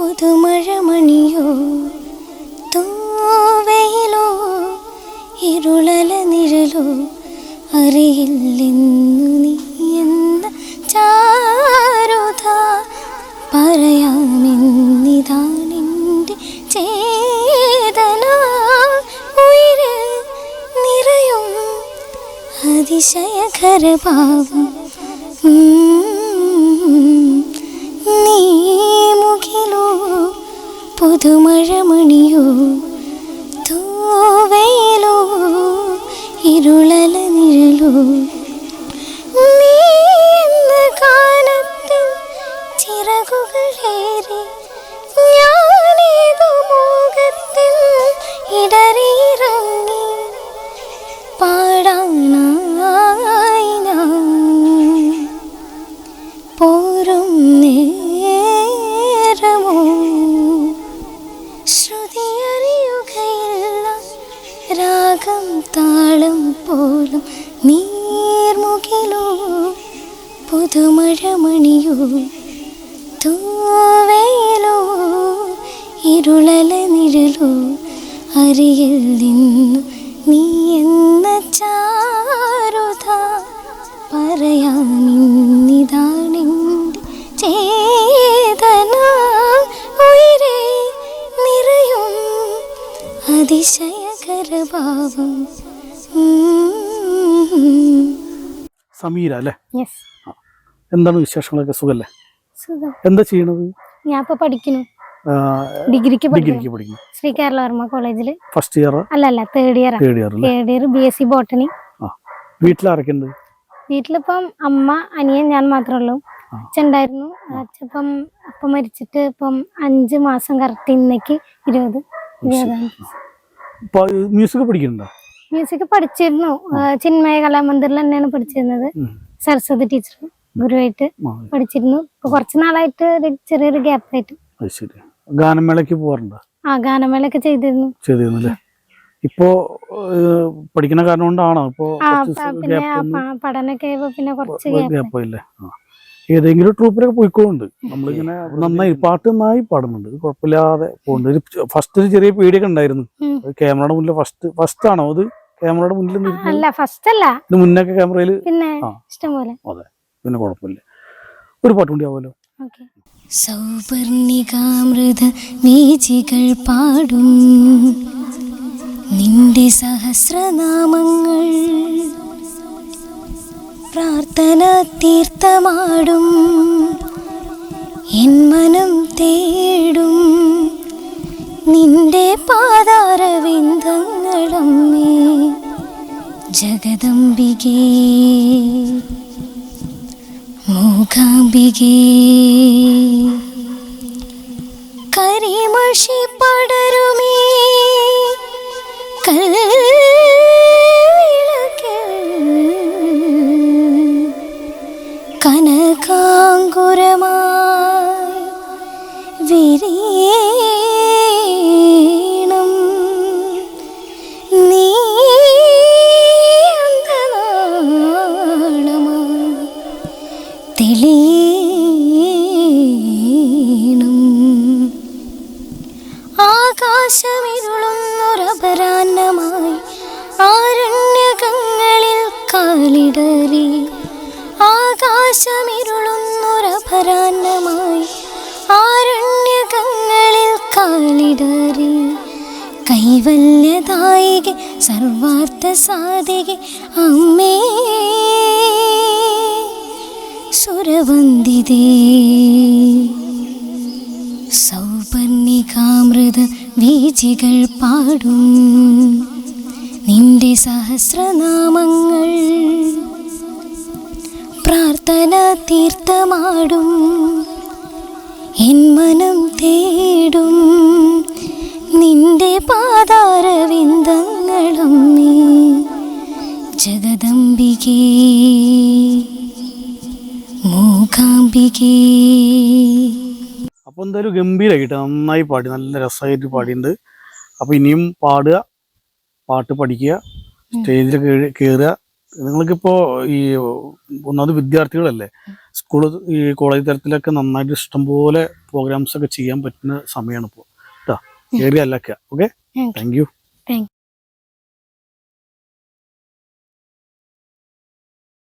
പുതുമഴമണിയോ? തൂവയിലോ ഇരുളല നിഴലോ? അറിയില്ലെന്നു നീ എന്ന ചാരുത പറയാമെന്നിതാണെന്റെ ചേതന. ഉയര് നിറയും അതിശയകരഭാവം. പുതുമഴമണിയോ? തൂവയിലോ? ഇരുളല നിഴലോ നീ ഞാനേതോ മോഹത്തിൽ ഇടറിയിറങ്ങി. പോലും നീർമുകിലോ പുതുമഴമണിയോ തൂവയിലോ ഇരുളല നിഴലോ അറിയില്ലെന്നു നീ എന്ന ചാരുത പറയാമിന്നിതാണെന്റെ ചേതന ഉയരെ നിറയും അതിശയകരഭാവം സമീര അല്ലേ? എന്താണ് വിശേഷങ്ങളൊക്കെ? സുഖല്ലേ? സുഖം. എന്താ ചെയ്യണത്? ഞാൻ ഇപ്പൊ പഠിക്കുന്നു ഡിഗ്രിക്ക് ഡിഗ്രിക്ക് പഠിക്കുന്നു. ശ്രീ കേരളവർമ്മ കോളേജിൽ ഫസ്റ്റ് ഇയർ അല്ല അല്ല third year third year third year B S C botany ഉണ്ട് വീട്ടിലിപ്പം അമ്മ അനിയൻ ഞാൻ മാത്രമേ ഉള്ളൂ. അച്ഛണ്ടായിരുന്നു അച്ഛപ്പം അപ്പ മരിച്ചിട്ട് ഇപ്പം അഞ്ച് മാസം കറക്റ്റ് ഇന്നേക്ക് ഇരുപത്. ഇരുപതാണ് മ്യൂസിക് പഠിക്കുന്നുണ്ടോ? മ്യൂസിക് പഠിച്ചിരുന്നു. ചിന്മയ കലാമന്ദിറിൽ തന്നെയാണ് പഠിച്ചിരുന്നത്. സരസ്വതി ടീച്ചർ ഗുരുവായിട്ട് പഠിച്ചിരുന്നു. ഇപ്പൊ കുറച്ച് നാളായിട്ട് ചെറിയൊരു ഗ്യാപ്പ് ആയിട്ട്. ശരി. ഗാനമേളയ്ക്ക് പോകാറുണ്ടോ ആ ഗാനമേളൊക്കെ ചെയ്തിരുന്നു. ചെയ്തിരുന്നല്ലേ? ഇപ്പോ പഠിക്കണ പഠിക്കുന്ന കാരണം കൊണ്ടാണോ? ഇപ്പോ കുറച്ച് പിന്നെ ഗ്യാപ്പ് പ- പഠനമൊക്കെ ആയപ്പോ പിന്നെ കുറച്ച് ഗ്യാപ്പ് ഇല്ലേ ഏതെങ്കിലും ട്രൂപ്പിലൊക്കെ പോയിക്കോണ്ട് നമ്മളിങ്ങനെ നന്നായി പാട്ട് നന്നായി പാടുന്നുണ്ട്. കുഴപ്പമില്ലാതെ പോകുന്നുണ്ട് ഫസ്റ്റ് ഒരു ചെറിയ പേടിയൊക്കെ ഉണ്ടായിരുന്നു. ക്യാമറയുടെ മുന്നിൽ ഫസ്റ്റ് ഫസ്റ്റ് ആണോ അത്? ക്യാമറയുടെ മുന്നിൽ അല്ല ഫസ്റ്റ് അല്ല ഇത് മുന്നൊക്കെ ക്യാമറയിൽ പിന്നെ ഇഷ്ടം പോലെ അതെ പിന്നെ കുഴപ്പമില്ല. ഒരു പാട്ട് കൂടി ആവുമല്ലോ. ഓക്കെ. സൗപർണികാമൃത വീചികൾ പാടും. നിന്റെ സഹസ്രനാമങ്ങൾ പ്രാർത്ഥന തീർത്ഥമാടും. എൻ മനം തേടും. നിന്റെ പാതാരവിന്ദങ്ങളമ്മേ ജഗദംബികേ മൂകാംബികേ. കരിമഷി പടരുമേ കനകാങ്കുരമായി വിരീണം തെളിയണം ആകാശമിരുളുന്നൊരപരാന്നമായി ആരണ്യകങ്ങളിൽ കാലിടറി. ആകാശമിരുളുന്നൊരപരാന്നമായി ആരണ്യകങ്ങളിൽ കാലിടറി. കൈവല്യദായികെ സർവാർത്ഥ സാധികെ അമ്മേ. സുരവന്ദിതേ സൗപർണികാമൃത വീചികൾ പാടും. നിന്റെ സഹസ്രനാമങ്ങൾ പ്രാർത്ഥന തീർത്ഥമാടും. എൻ മനം തേടും. നിന്റെ പാതാരവിന്ദങ്ങളമ്മേ ജഗദംബികേ. മൂകാംബികേ അപ്പൊ എന്തായാലും ഗംഭീരമായിട്ട് നന്നായി പാടി. നല്ല രസമായിട്ട് പാടിയിട്ടുണ്ട്. അപ്പൊ ഇനിയും പാടുക പാട്ട് പഠിക്കുക സ്റ്റേജിൽ കയറുക നിങ്ങൾക്കിപ്പോ ഈ ഒന്നാമത് വിദ്യാർത്ഥികളല്ലേ സ്കൂൾ ഈ കോളേജ് തലത്തിലൊക്കെ നന്നായിട്ട് ഇഷ്ടംപോലെ പ്രോഗ്രാംസ് ഒക്കെ ചെയ്യാൻ പറ്റുന്ന സമയമാണ് ഇപ്പോൾ കേട്ടോ കയറി ഓക്കെ. Thank you.